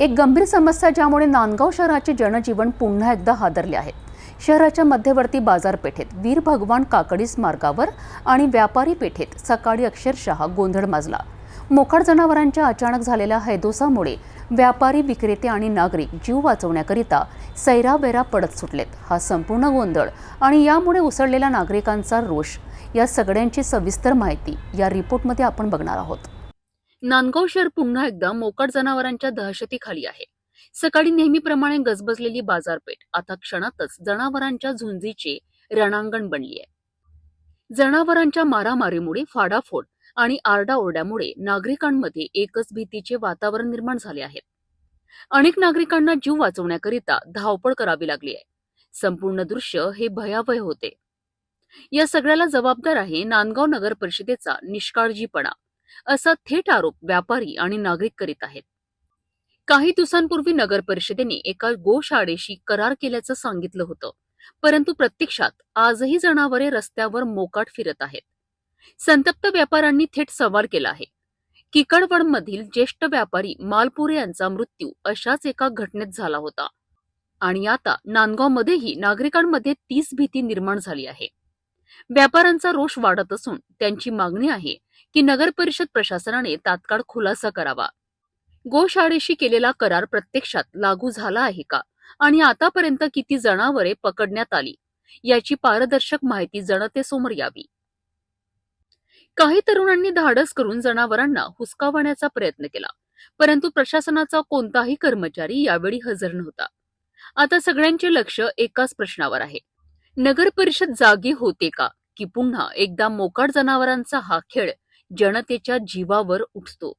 एक गंभीर समस्या ज्यामुळे नांदगाव शहराचे जनजीवन पुन्हा एकदा हादरले आहे. शहराच्या मध्यवर्ती बाजारपेठेत वीर भगवान काकडीस मार्गावर आणि व्यापारी पेठेत सकाळी अक्षरशः गोंधळ माजला. मोकाट जनावरांच्या अचानक झालेल्या हैदोसामुळे व्यापारी विक्रेते आणि नागरिक जीव वाचवण्याकरिता सैरावैरा पडत सुटलेत. हा संपूर्ण गोंधळ आणि यामुळे उसळलेल्या नागरिकांचा रोष या सगळ्यांची सविस्तर माहिती या रिपोर्टमध्ये आपण बघणार आहोत. नांदगाव शहर पुन्हा एकदा मोकाट जनावरांच्या दहशतीखाली आहे. सकाळी नेहमीप्रमाणे गजबजलेली बाजारपेठ आता क्षणातच जनावरांच्या झुंजीचे रणांगण बनली आहे जनावरांच्या मारामारीमुळे फाडाफोड आणि आरडाओरड्यामुळे नागरिकांमध्ये एकच भीतीचे वातावरण निर्माण झाले आहे. अनेक नागरिकांना जीव वाचवण्याकरिता धावपळ करावी लागली आहे. संपूर्ण दृश्य हे भयावह होते. या सगळ्याला जबाबदार आहे नांदगाव नगर परिषदेचा निष्काळजीपणा. असा थेट आरोप व्यापारी आणि नागरिक करीत आहेत. काही दिवसांपूर्वी नगर परिषदेने एका गोशाळेशी करार केल्याचं सांगितलं होतं. परंतु प्रत्यक्षात आजही जनावरे रस्त्यावर मोकाट फिरत आहेत. संतप्त व्यापाऱ्यांनी थेट सवाल केला आहे. किकडवडमधील ज्येष्ठ व्यापारी मालपुरे यांचा मृत्यू अशाच एका घटनेत झाला होता. आणि आता नांदगावमध्येही नागरिकांमध्ये तीच भीती निर्माण झाली आहे. व्यापाऱ्यांचा रोष वाढत असून त्यांची मागणी आहे की नगर परिषद प्रशासनाने तात्काळ खुलासा करावा. गोशाळेशी केलेला करार प्रत्यक्षात लागू झाला आहे का? आणि आतापर्यंत किती जनावरे पकडण्यात आली? याची पारदर्शक माहिती जनतेसमोर यावी. काही तरुणांनी धाडस करून जनावरांना हुसकावण्याचा प्रयत्न केला परंतु प्रशासनाचा कोणताही कर्मचारी यावेळी हजर नव्हता. आता सगळ्यांचे लक्ष एकाच प्रश्नावर आहे. नगर परिषद जागी होते का? की पुन्हा एकदा मोकाट जनावरांचा हा खेळ जनतेच्या जीवावर उठतो.